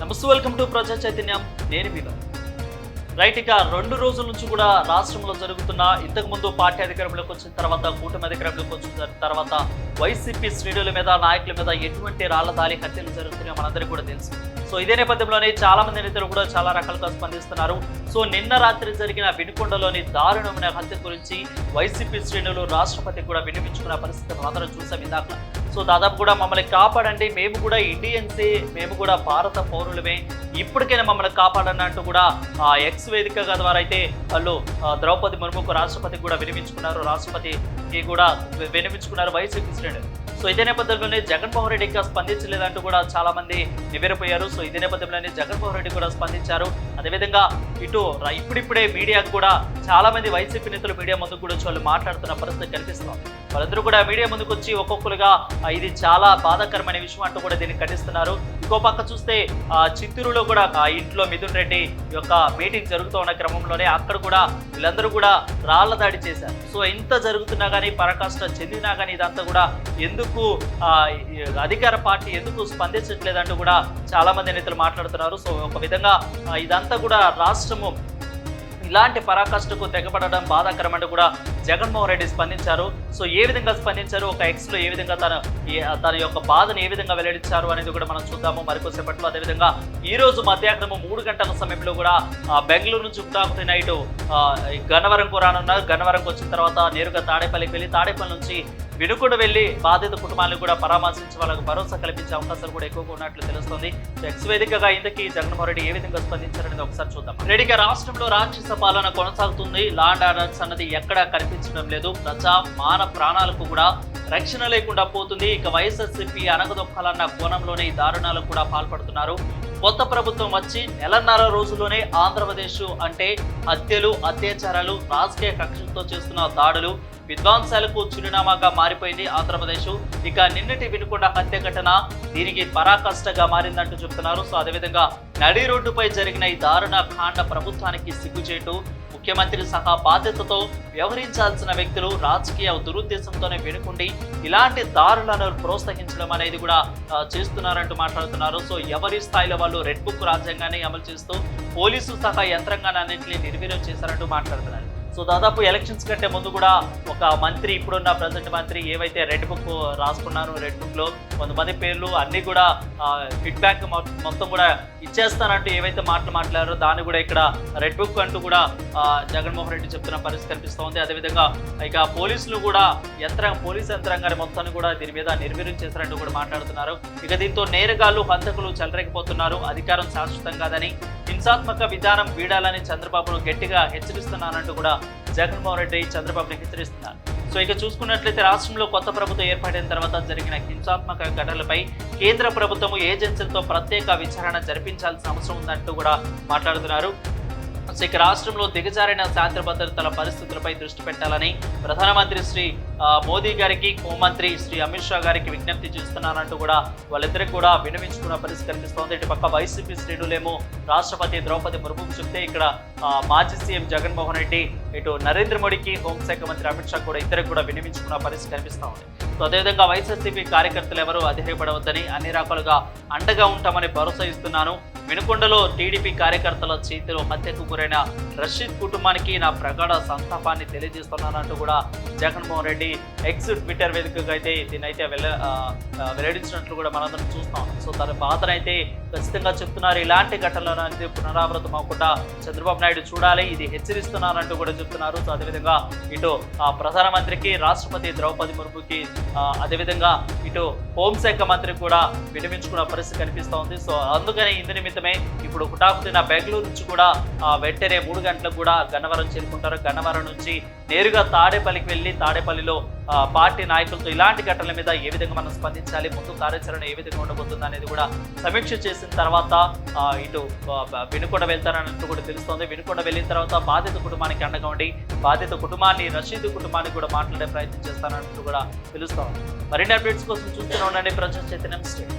నమస్తే welcome to ప్రజా చైతన్యం. నేను మీద రైట్ ఇక రెండు రోజుల నుంచి కూడా రాష్ట్రంలో జరుగుతున్న ఇంతకు ముందు పార్టీ అధికారంలోకి వచ్చిన తర్వాత కూటమి అధికారంలోకి వచ్చిన తర్వాత వైసీపీ శ్రేణుల మీద నాయకుల మీద ఎటువంటి రాళ్ళ దాలి హత్యలు జరుగుతున్నాయో మనందరికీ కూడా తెలుసు. సో ఇదే నేపథ్యంలోనే చాలా మంది నేతలు కూడా చాలా రకాలుగా స్పందిస్తున్నారు. సో నిన్న రాత్రి జరిగిన వినుకొండలోని దారుణమైన హత్య గురించి వైసీపీ శ్రేణులు రాష్ట్రపతికి కూడా వినిపించుకున్న పరిస్థితి మాత్రం చూసాం. ఇందాక సో దాదాపు కూడా మమ్మల్ని కాపాడండి. మేము కూడా ఇండియన్సే మేము కూడా భారత పౌరులమే. ఇప్పటికైనా మమ్మల్ని కాపాడండి అంటూ కూడా ఆ ఎక్స్ వేదికగా ద్వారా అయితే వాళ్ళు ద్రౌపది ముర్ముకు రాష్ట్రపతి కూడా వినిపించుకున్నారు రాష్ట్రపతికి కూడా వినిపించుకున్నారు వైసీపీ ప్రెసిడెంట్. సో ఇదే నేపథ్యంలోనే జగన్మోహన్ రెడ్డి ఇంకా స్పందించలేదంటూ కూడా చాలా మంది నివేరిపోయారు సో ఇదే నేపథ్యంలోనే జగన్మోహన్ రెడ్డి కూడా స్పందించారు. అదేవిధంగా ఇటు ఇప్పుడిప్పుడే మీడియాకు కూడా చాలా మంది వైసీపీ నేతలు మీడియా ముందు కూడా వాళ్ళు మాట్లాడుతున్న పరిస్థితి కనిపిస్తుంది. వాళ్ళందరూ కూడా మీడియా ముందుకు వచ్చి ఒక్కొక్కరుగా ఇది చాలా బాధాకరమైన విషయం అంటూ కూడా దీన్ని ఖండిస్తున్నారు. ఇంకో పక్క చూస్తే ఆ, చిత్తూరులో కూడా ఆ ఇంట్లో మిథున్ రెడ్డి యొక్క మీటింగ్ జరుగుతూ ఉన్న క్రమంలోనే అక్కడ కూడా వీళ్ళందరూ కూడా రాళ్ళ దాడి చేశారు. సో ఇంత జరుగుతున్నా కానీ పరాకాష్ట చెందినా కానీ ఇదంతా కూడా ఎందుకు ఆ, అధికార పార్టీ ఎందుకు స్పందించట్లేదంటూ కూడా చాలా మంది నేతలు మాట్లాడుతున్నారు. సో ఒక విధంగా ఇదంతా కూడా రాష్ట్రము ఇలాంటి పరాకాష్ఠకు తెగపడడం బాధాకరం కూడా జగన్మోహన్ రెడ్డి స్పందించారు. సో ఏ విధంగా స్పందించారు? ఒక ఎక్స్లో ఏ విధంగా తన తన యొక్క బాధను ఏ విధంగా వెల్లడించారు అనేది కూడా మనం చూద్దాము. మరికొద్దిసేపట్లో అదేవిధంగా ఈ రోజు మధ్యాహ్నం మూడు గంటల సమయంలో కూడా బెంగళూరు నుంచి ఉటాకుటి నైట్ గన్నవరంకు రానున్నారు. గన్నవరంకు వచ్చిన తర్వాత నేరుగా తాడేపల్లికి వెళ్ళి తాడేపల్లి నుంచి విడుకుడు వెళ్ళి బాధిత కుటుంబాలను కూడా పరామర్శించి వాళ్ళకు భరోసా కల్పించే అవకాశాలు కూడా ఎక్కువగా ఉన్నట్లు తెలుస్తుంది. ఎక్స్ వేదికగా ఇంతకీ జగన్మోహన్ రెడ్డి ఏ విధంగా స్పందించారనేది ఒకసారి చూద్దాం. రెడ్డిగా రాష్ట్రంలో రాక్షస పాలన కొనసాగుతుంది. లాండ్ ఆర్డర్స్ అన్నది ఎక్కడా కనిపించడం లేదు. ప్రజా మాన ప్రాణాలకు కూడా రక్షణ లేకుండా పోతుంది. ఇక వైఎస్ఆర్సీపీ అనగదొక్కాలన్న కోణంలోనే ఈ దారుణాలకు కూడా పాల్పడుతున్నారు. కొత్త ప్రభుత్వం వచ్చి నెలన్నర రోజుల్లోనే ఆంధ్రప్రదేశ్ అంటే హత్యలు అత్యాచారాలు రాజకీయ కక్షలతో చేస్తున్న దాడులు విధ్వంసాలకు చిరునామాగా మారిపోయింది ఆంధ్రప్రదేశ్. ఇక నిన్నటి వినుకొండ హత్య ఘటన దీనికి పరాకాష్ఠగా మారిందంటూ చెప్తున్నారు. సో అదేవిధంగా నడి రోడ్డుపై జరిగిన ఈ దారుణ కాండ ప్రభుత్వానికి సిగ్గుచేటు ముఖ్యమంత్రి సహా బాధ్యతతో వ్యవహరించాల్సిన వ్యక్తులు రాజకీయ దురుద్దేశంతోనే వెనుకుండి ఇలాంటి దారులను ప్రోత్సహించడం అనేది కూడా చేస్తున్నారంటూ మాట్లాడుతున్నారు. సో ఎవరి స్థాయిలో వాళ్ళు రెడ్ బుక్ రాజ్యాంగాన్ని అమలు చేస్తూ పోలీసు సహా యంత్రాంగాన్ని అన్నింటినీ నిర్వీర్యం చేశారంటూ మాట్లాడుతున్నారు. సో దాదాపు ఎలక్షన్స్ కంటే ముందు కూడా ఒక మంత్రి ఇప్పుడున్న ప్రజెంట్ మంత్రి ఏవైతే రెడ్ బుక్ రాసుకున్నారో రెడ్ బుక్లో కొంతమంది పేర్లు అన్ని కూడా ఫీడ్బ్యాక్ మొత్తం కూడా ఇచ్చేస్తానంటూ ఏవైతే మాటలు మాట్లాడారో దాన్ని కూడా ఇక్కడ రెడ్ బుక్ అంటూ కూడా జగన్మోహన్ రెడ్డి చెప్తున్న పరిస్థితి కనిపిస్తోంది అదేవిధంగా ఇక పోలీసులు కూడా యంత్రం పోలీస్ యంత్రాంగాన్ని మొత్తాన్ని కూడా దీని మీద నిర్వీర్యం చేశారంటూ కూడా మాట్లాడుతున్నారు. ఇక దీంతో నేరగాళ్ళు హంతకులు చెలరేకపోతున్నారు అధికారం శాశ్వతం కాదని హింసాత్మక విధానం వీడాలని చంద్రబాబును గట్టిగా హెచ్చరిస్తున్నానంటూ కూడా జగన్మోహన్ రెడ్డి చంద్రబాబుని హెచ్చరిస్తున్నారు. సో ఇక చూసుకున్నట్లయితే రాష్ట్రంలో కొత్త ప్రభుత్వం ఏర్పడిన తర్వాత జరిగిన హింసాత్మక ఘటనలపై కేంద్ర ప్రభుత్వం ఏజెన్సీలతో ప్రత్యేక విచారణ జరిపించాల్సిన అవసరం ఉందంటూ కూడా మాట్లాడుతున్నారు. సో ఇక రాష్ట్రంలో దిగజారిన శాంతి భద్రతల పరిస్థితులపై దృష్టి పెట్టాలని ప్రధానమంత్రి శ్రీ మోదీ గారికి హోంమంత్రి శ్రీ అమిత్ షా గారికి విజ్ఞప్తి చేస్తున్నానంటూ కూడా వాళ్ళిద్దరికి కూడా వినమించుకున్న పరిస్థితి కనిపిస్తోంది. ఇటు పక్క వైసీపీ శ్రేణులేమో రాష్ట్రపతి ద్రౌపది ముర్ముకు చెప్తే ఇక్కడ మాజీ సీఎం జగన్మోహన్ రెడ్డి ఇటు నరేంద్ర మోడీకి హోంశాఖ మంత్రి అమిత్ షా కూడా ఇద్దరికి కూడా వినిపించుకున్న పరిస్థితి కనిపిస్తూ ఉంది సో అదేవిధంగా వైఎస్ఆర్సీపీ కార్యకర్తలు ఎవరు అధైర్యపడవద్దని అన్ని రకాలుగా అండగా ఉంటామని భరోసా ఇస్తున్నాను. వినుకొండలో టీడీపీ కార్యకర్తల చేతిలో హత్యకు గురైన రషీద్ కుటుంబానికి నా ప్రగాఢ సంతాపాన్ని తెలియజేస్తున్నానంటూ కూడా జగన్మోహన్ రెడ్డి ఎక్స్ ట్విట్టర్ వేదికగా అయితే దీన్ని అయితే వెల్ల ఆ, వెల్లడించినట్లు కూడా మనందరం చూస్తాం సో తన అయితే ఖచ్చితంగా చెప్తున్నారు. ఇలాంటి ఘటనలు అనేది పునరావృతం అవ్వకుండా చంద్రబాబు నాయుడు చూడాలి ఇది హెచ్చరిస్తున్నారంటూ కూడా చెప్తున్నారు. సో అదేవిధంగా ఇటు ప్రధానమంత్రికి రాష్ట్రపతి ద్రౌపది ముర్ముకి అదేవిధంగా ఇటు హోంశాఖ మంత్రి కూడా విడమించుకున్న పరిస్థితి కనిపిస్తూ ఉంది. సో అందుకని ఇందు నిమిత్తమే ఇప్పుడు హుటాహుటిన బెంగళూరు నుంచి కూడా ఆ, వెంటనే మూడు గంటలకు కూడా గన్నవరం చేరుకుంటారు. గన్నవరం నుంచి నేరుగా తాడేపల్లికి వెళ్ళి తాడేపల్లిలో పార్టీ నాయకులతో ఇలాంటి ఘటనల మీద ఏ విధంగా మనం స్పందించాలి ముందు కార్యాచరణ ఏ విధంగా ఉండబోతుంది అనేది కూడా సమీక్ష చేసిన తర్వాత ఇటు వినుకొండ వెళ్తారన్నట్టు కూడా తెలుస్తోంది. వినుకొండ వెళ్ళిన తర్వాత బాధిత కుటుంబానికి అండగా ఉండి బాధిత కుటుంబాన్ని రషీద్ కుటుంబానికి కూడా మాట్లాడే ప్రయత్నం చేస్తానన్నట్టు కూడా తెలుస్తోంది. మరిన్ని అప్డేట్స్ కోసం చూస్తూనే ఉండండి. ప్రజా చైతన్యం స్టేట్